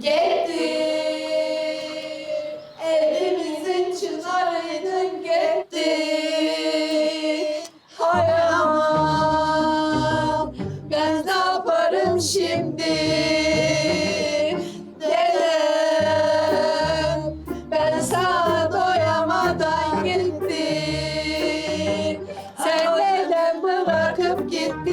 Gitti. Evimizin çınarıydın gitti. Hay aman. Ben ne yaparım şimdi? Dedem. Ben sana doyamadan gitti. Sen neden bırakıp gittin?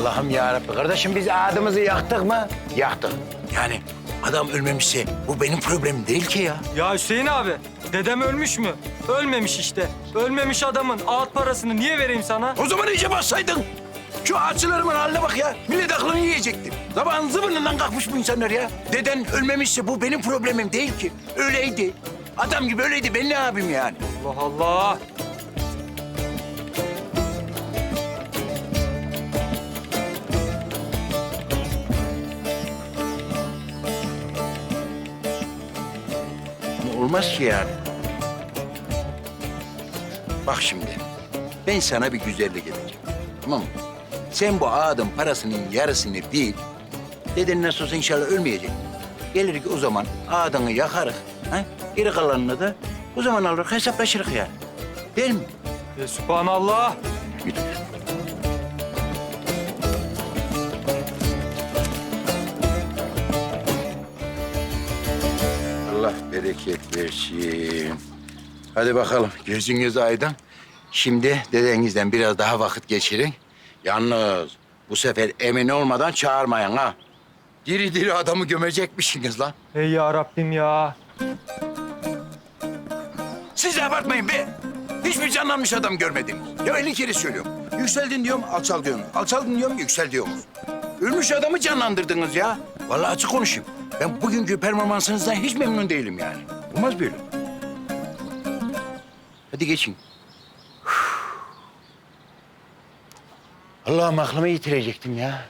Allah'ım ya Rabbi. Kardeşim biz adımızı yaktık mı? Yaktık. Yani adam ölmemişse bu benim problemim değil ki ya. Ya Hüseyin abi, dedem ölmüş mü? Ölmemiş işte. Ölmemiş adamın ağıt parasını niye vereyim sana? O zaman iyice bassaydın. Şu ağaçlarımın haline bak ya. Millet aklını yiyecektim. Sabahın zıvınından kalkmış bu insanlar ya. Deden ölmemişse bu benim problemim değil ki. Öyleydi. Adam gibi öyleydi. Ben ne yapayım yani? Allah Allah. Olmaz ki yani. Bak şimdi. Ben sana bir güzellik edeceğim. Tamam mı? Sen bu ağadın parasının yarısını değil, deden nasıl olsa inşallah ölmeyecek. Gelir ki o zaman ağadanı yakarız. Ha? Geri kalanını da o zaman alır hesaplaşırız yani. Değil mi? Ya Sübhanallah. Yürü. Allah bereket versin. Hadi bakalım gözünüz aydın. Şimdi dedenizden biraz daha vakit geçirin. Yalnız bu sefer emin olmadan çağırmayın ha. Diri diri adamı gömecekmişsiniz lan. Ey ya Rabbim ya. Siz de abartmayın be. Hiçbir canlanmış adam görmediniz. Ya elli kere söylüyorum. Yükseldin diyorum, alçal diyorum. Alçaldın diyorum, yüksel diyorsunuz. Ölmüş adamı canlandırdınız ya. Vallahi açık konuşayım. Ben bugünkü performansınızdan hiç memnun değilim yani. Olmaz böyle. Hadi geçin. Allah'ım aklımı yitirecektim ya.